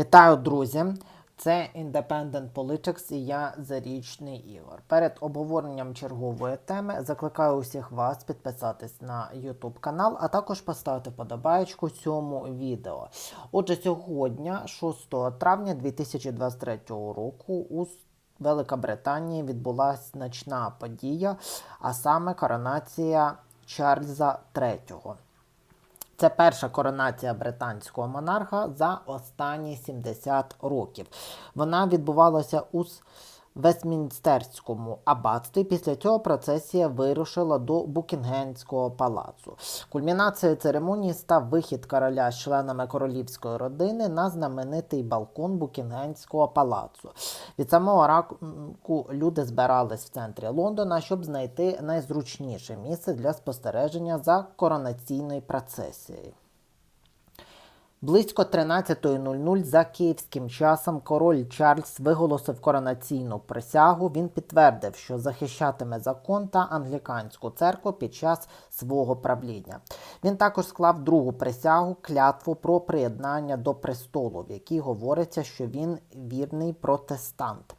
Вітаю, друзі! Це Independent Politics і я Зарічний Ігор. Перед обговоренням чергової теми закликаю усіх вас підписатись на YouTube канал, а також поставити подобаєчку цьому відео. Отже, сьогодні, 6 травня 2023 року, у Великобританії відбулася значна подія, а саме коронація Чарльза III. Це перша коронація британського монарха за останні 70 років. Вона відбувалася у Вестмінстерському аббатстві. Після цього процесія вирушила до Букінгемського палацу. Кульмінацією церемонії став вихід короля з членами королівської родини на знаменитий балкон Букінгемського палацу. Від самого ранку люди збирались в центрі Лондона, щоб знайти найзручніше місце для спостереження за коронаційною процесією. Близько 13.00 за київським часом король Чарльз виголосив коронаційну присягу. Він підтвердив, що захищатиме закон та англіканську церкву під час свого правління. Він також склав другу присягу клятву про приєднання до престолу, в якій говориться, що він вірний протестант.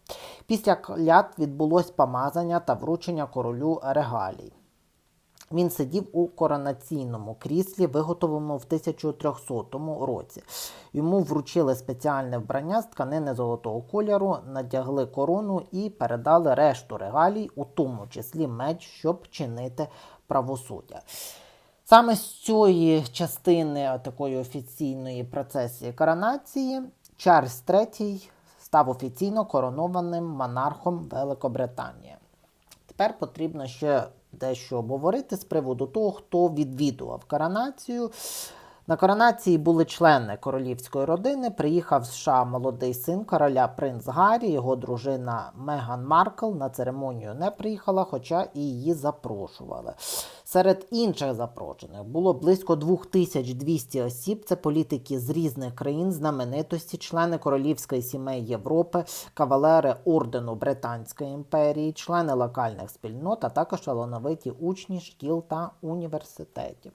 Після клятв відбулось помазання та вручення королю регалій. Він сидів у коронаційному кріслі, виготовленому в 1300 році. Йому вручили спеціальне вбрання з тканини золотого кольору, надягли корону і передали решту регалій, у тому числі меч, щоб чинити правосуддя. Саме з цієї частини такої офіційної процесії коронації Чарльз III став офіційно коронованим монархом Великобританії. Тепер потрібно ще дещо обговорити з приводу того, хто відвідував коронацію. На коронації були члени королівської родини. Приїхав з США молодий син короля принц Гаррі, його дружина Меган Маркл на церемонію не приїхала, хоча і її запрошували. Серед інших запрошених було близько 2200 осіб. Це політики з різних країн, знаменитості, члени королівської сімей Європи, кавалери ордену Британської імперії, члени локальних спільнот, а також талановиті учні шкіл та університетів.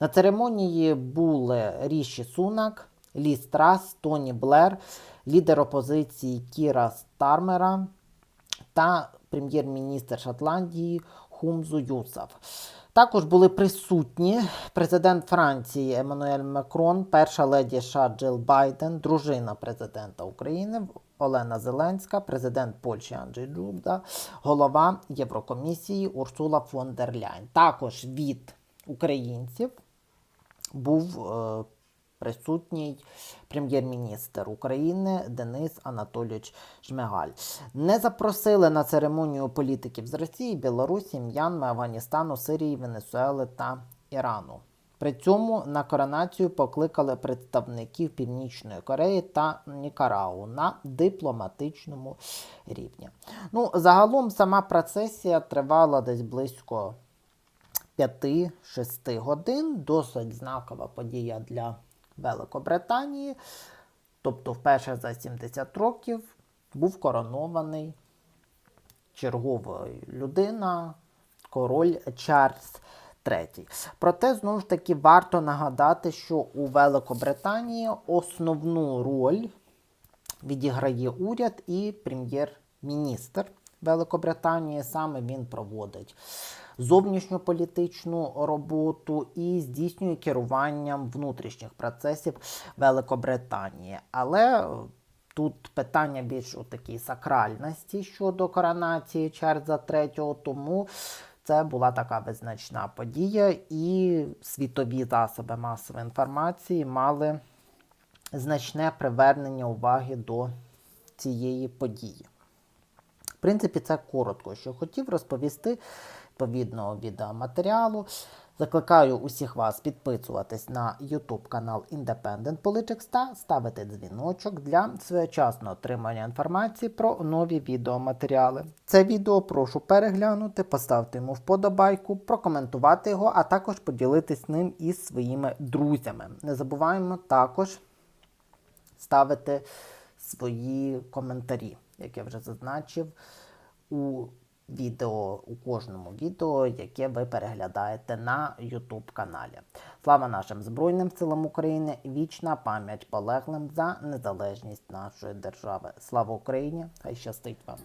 На церемонії були Ріші Сунак, Лі Страс, Тоні Блер, лідер опозиції Кіра Стармера та прем'єр-міністр Шотландії Хумзу Юсаф. Також були присутні президент Франції Еммануель Макрон, перша леді США Джил Байден, дружина президента України Олена Зеленська, президент Польщі Анджей Дуда, голова Єврокомісії Урсула фон дер Ляйн. Також від українців був е, присутній прем'єр-міністр України Денис Анатолійович Шмигаль. Не запросили на церемонію політиків з Росії, Білорусі, М'янми, Афганістану, Сирії, Венесуели та Ірану. При цьому на коронацію покликали представників Північної Кореї та Нікарагу на дипломатичному рівні. Ну, загалом сама процесія тривала десь близько 5-6 годин. Досить знакова подія для Великобританії. Тобто, вперше за 70 років був коронований чергова людина, король Чарльз III. Проте, знову ж таки, варто нагадати, що у Великобританії основну роль відіграє уряд і прем'єр-міністр Великобританії. Саме він проводить зовнішньополітичну роботу і здійснює керуванням внутрішніх процесів Великобританії. Але тут питання більш у такій сакральності щодо коронації Чарльза III, тому це була така визначна подія, і світові засоби масової інформації мали значне привернення уваги до цієї події. В принципі, це коротко, що хотів розповісти відповідного відеоматеріалу. Закликаю усіх вас підписуватись на YouTube канал Independent Politics та ставити дзвіночок для своєчасного отримання інформації про нові відеоматеріали. Це відео прошу переглянути, поставити йому вподобайку, прокоментувати його, а також поділитись ним із своїми друзями. Не забуваємо також ставити свої коментарі, як я вже зазначив, у відео у кожному відео, яке ви переглядаєте на YouTube каналі. Слава нашим Збройним силам України! Вічна пам'ять полеглим за незалежність нашої держави. Слава Україні! Хай щастить вам!